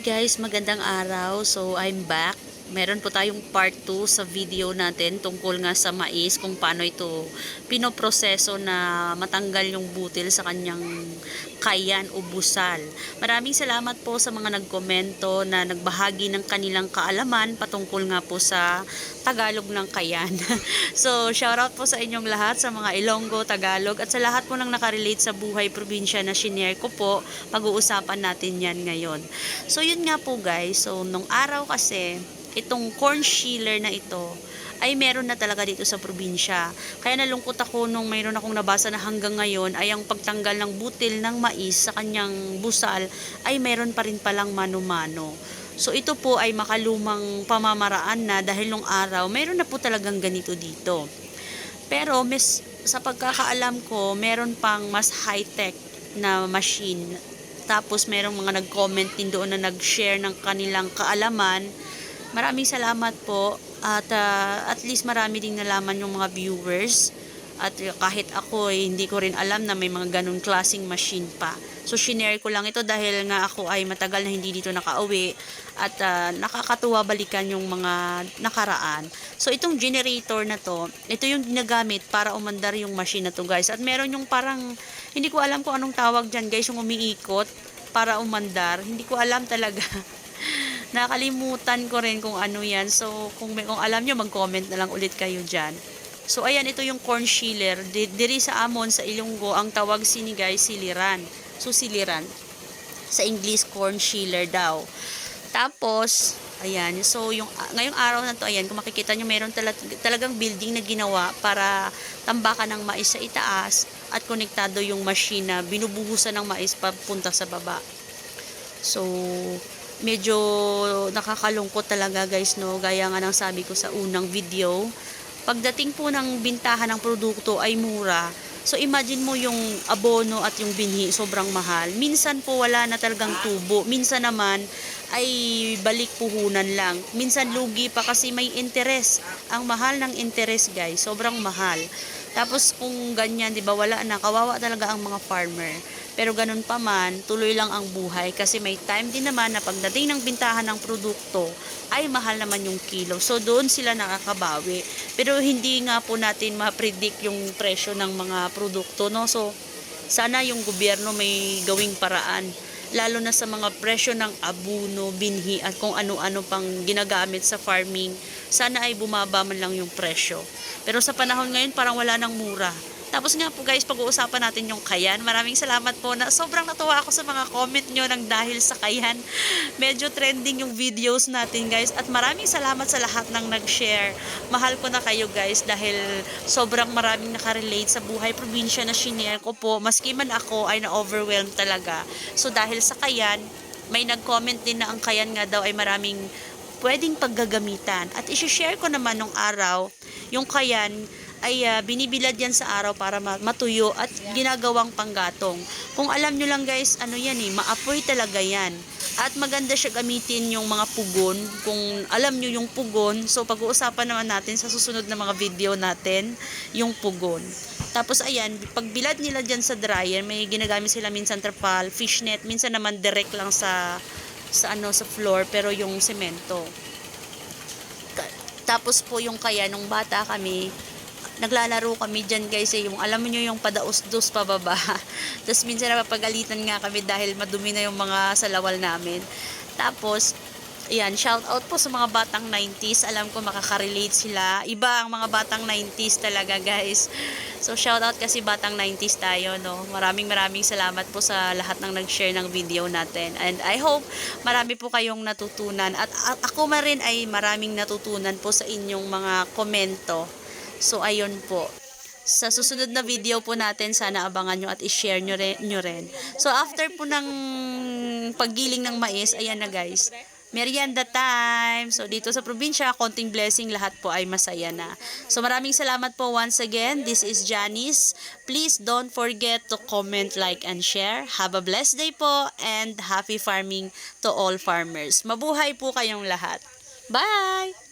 Guys, magandang araw. So I'm back. Meron po tayong part 2 sa video natin tungkol nga sa mais kung paano ito pinoproseso na matanggal yung butil sa kanyang kayan o busal. Maraming salamat po sa mga nagkomento na nagbahagi ng kanilang kaalaman patungkol nga po sa Tagalog ng kayan. so shoutout po sa inyong lahat sa mga Ilonggo, Tagalog at sa lahat po nang nakarelate sa buhay probinsya na shinare ko po. Pag-uusapan natin yan ngayon. So yun nga po guys, so nung araw kasi itong corn shealer na ito ay meron na talaga dito sa probinsya. Kaya nalungkot ako nung mayroon akong nabasa na hanggang ngayon ay ang pagtanggal ng butil ng mais sa kanyang busal ay meron pa rin palang mano-mano. So ito po ay makalumang pamamaraan na dahil nung araw mayroon na po talagang ganito dito. Pero mes, sa pagkakaalam ko, meron pang mas high-tech na machine. Tapos merong mga nag-comment din doon na nag-share ng kanilang kaalaman Maraming salamat po at uh, at least marami ding nalaman yung mga viewers at kahit ako eh, hindi ko rin alam na may mga ganun klasing machine pa. So shinare ko lang ito dahil nga ako ay matagal na hindi dito nakauwi at uh, nakakatuwa balikan yung mga nakaraan. So itong generator na to, ito yung ginagamit para umandar yung machine na to guys. At meron yung parang, hindi ko alam kung anong tawag dyan guys, yung umiikot para umandar. Hindi ko alam talaga. Nakalimutan ko rin kung ano yan. So, kung, kung alam nyo, mag-comment na lang ulit kayo dyan. So, ayan, ito yung corn shealer. Diri sa Amon, sa Ilonggo, ang tawag sini guys, siliran. So, siliran. Sa English, corn shealer daw. Tapos, ayan, so yung ngayong araw na to, ayan, kung makikita nyo, meron talag, talagang building na ginawa para tambakan ng mais sa itaas at konektado yung machine na binubuhusan ng mais papunta sa baba. So, medyo nakakalungkot talaga guys no? Gaya nga ng sabi ko sa unang video. Pagdating po ng bintahan ng produkto ay mura so imagine mo yung abono at yung binhi sobrang mahal. Minsan po wala na talagang tubo. Minsan naman ay balik puhunan lang. Minsan lugi pa kasi may interest ang mahal ng interest guys sobrang mahal. Tapos kung ganyan, 'di ba, wala na. Kawawa talaga ang mga farmer. Pero ganun pa man, tuloy lang ang buhay. Kasi may time din naman na pagdating ng bintahan ng produkto ay mahal naman yung kilo. So doon sila nakakabawi. Pero hindi nga po natin ma-predict yung presyo ng mga produkto, no? So sana yung gobyerno may gawing paraan lalo na sa mga presyo ng abuno, binhi at kung ano-ano pang ginagamit sa farming, sana ay bumaba man lang yung presyo. Pero sa panahon ngayon parang wala nang mura. Tapos nga po guys, pag-uusapan natin yung kayan. Maraming salamat po na sobrang natuwa ako sa mga comment nyo ng dahil sa kayan. Medyo trending yung videos natin guys. At maraming salamat sa lahat ng nag-share. Mahal ko na kayo guys dahil sobrang maraming nakarelate sa buhay probinsya na shinare ko po. Maski man ako ay na-overwhelmed talaga. So dahil sa kayan, may nag-comment din na ang kayan nga daw ay maraming pwedeng paggagamitan. At isi-share ko naman nung araw, yung kayan ay uh, binibilad yan sa araw para matuyo at ginagawang panggatong. Kung alam nyo lang guys, ano yan eh, maapoy talaga yan. At maganda siya gamitin yung mga pugon. Kung alam nyo yung pugon, so pag-uusapan naman natin sa susunod na mga video natin, yung pugon. Tapos ayan, pag bilad nila dyan sa dryer, may ginagamit sila minsan trapal, fishnet, minsan naman direct lang sa sa ano sa floor pero yung semento. Tapos po yung kaya nung bata kami, naglalaro kami dyan guys eh, yung alam niyo yung padaos-dos pababa. Tapos minsan napapagalitan nga kami dahil madumi na yung mga salawal namin. Tapos, Ayan, shout out po sa mga batang 90s. Alam ko makaka-relate sila. Iba ang mga batang 90s talaga, guys. So, shout out kasi batang 90s tayo, no. Maraming maraming salamat po sa lahat ng nag-share ng video natin. And I hope marami po kayong natutunan. At, ako ma rin ay maraming natutunan po sa inyong mga komento So, ayun po. Sa susunod na video po natin, sana abangan nyo at i-share nyo rin, nyo rin. So, after po ng paggiling ng mais, ayan na guys. Merienda time. So, dito sa probinsya, konting blessing, lahat po ay masaya na. So, maraming salamat po once again. This is Janice. Please don't forget to comment, like, and share. Have a blessed day po and happy farming to all farmers. Mabuhay po kayong lahat. Bye!